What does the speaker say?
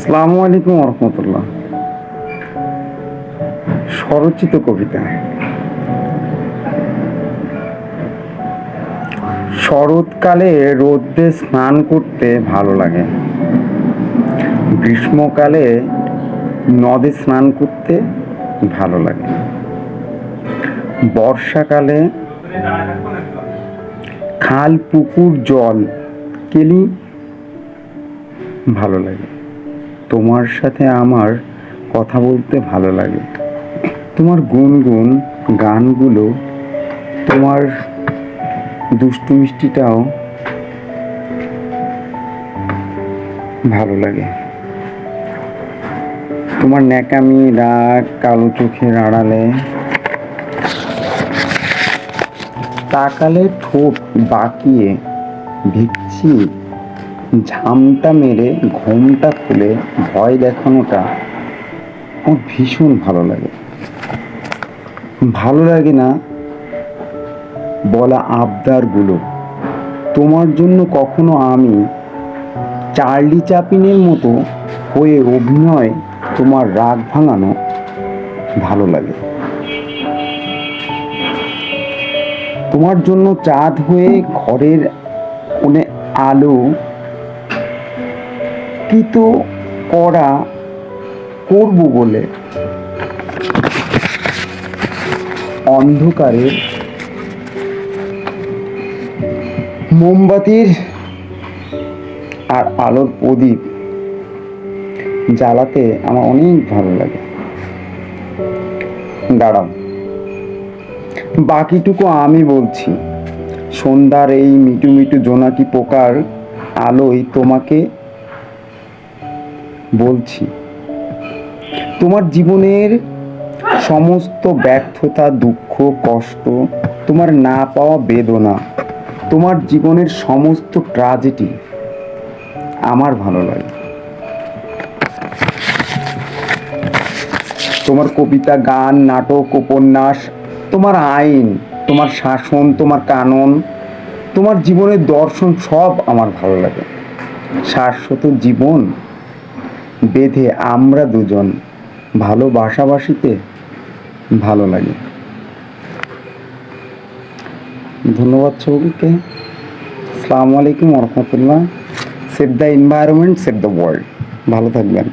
আসসালামু আলাইকুম রহমতুল্লাহ স্বরচিত কবিতা। শরৎকালে রোদ্রে স্নান করতে ভালো লাগে। গ্রীষ্মকালে নদে স্নান করতে ভালো লাগে। বর্ষাকালে খাল, পুকুর, জল কেলি ভালো লাগে। তোমার সাথে আমার কথা বলতে ভালো লাগে। তোমার গুনগুন গানগুলো, তোমার দুষ্টু মিষ্টিটাও ভালো লাগে। তোমার ন্যাকামি রাগ কালো চোখের আড়ালে, তাকালে ঠোঁট বাঁকিয়ে ভিচ্ছি ঝামটা মেরে ঘুমটা খুলে ভয় দেখানোটা আমার ভীষণ ভালো লাগে। ভালো লাগে না বলা আবদারগুলো। তোমার জন্য কখনো আমি চার্লি চাপিনের মতো হয়ে অভিনয় তোমার রাগ ভাঙানো ভালো লাগে। তোমার জন্য চাঁদ হয়ে ঘরের কোণে আলো কি করা করব বলে অন্ধকারে মোমবাতির আর আলোর প্রদীপ জ্বালাতে আমার অনেক ভালো লাগে। দাঁড়াও। বাকিটুকু আমি বলছি। সন্ধ্যার এই মিটু মিটু জোনাকি পোকার আলোয় তোমাকে বলছি, তোমার জীবনের সমস্ত ব্যর্থতা, দুঃখ, কষ্ট, তোমার না পাওয়া বেদনা, তোমার জীবনের সমস্ত ট্রাজেডি আমার ভালো লাগে। তোমার কবিতা, গান, নাটক, উপন্যাস, তোমার আইন, তোমার শাসন, তোমার কানন, তোমার জীবনের দর্শন সব আমার ভালো লাগে। শাশ্বত জীবন বেঁধে আমরা দুজন ভালো ভালোবাসাবাসিতে ভালো লাগে। ধন্যবাদ ছবিকে আসসালামু আলাইকুম রহমতুল্লাহ। Save the environment save the world ভালো থাকবেন।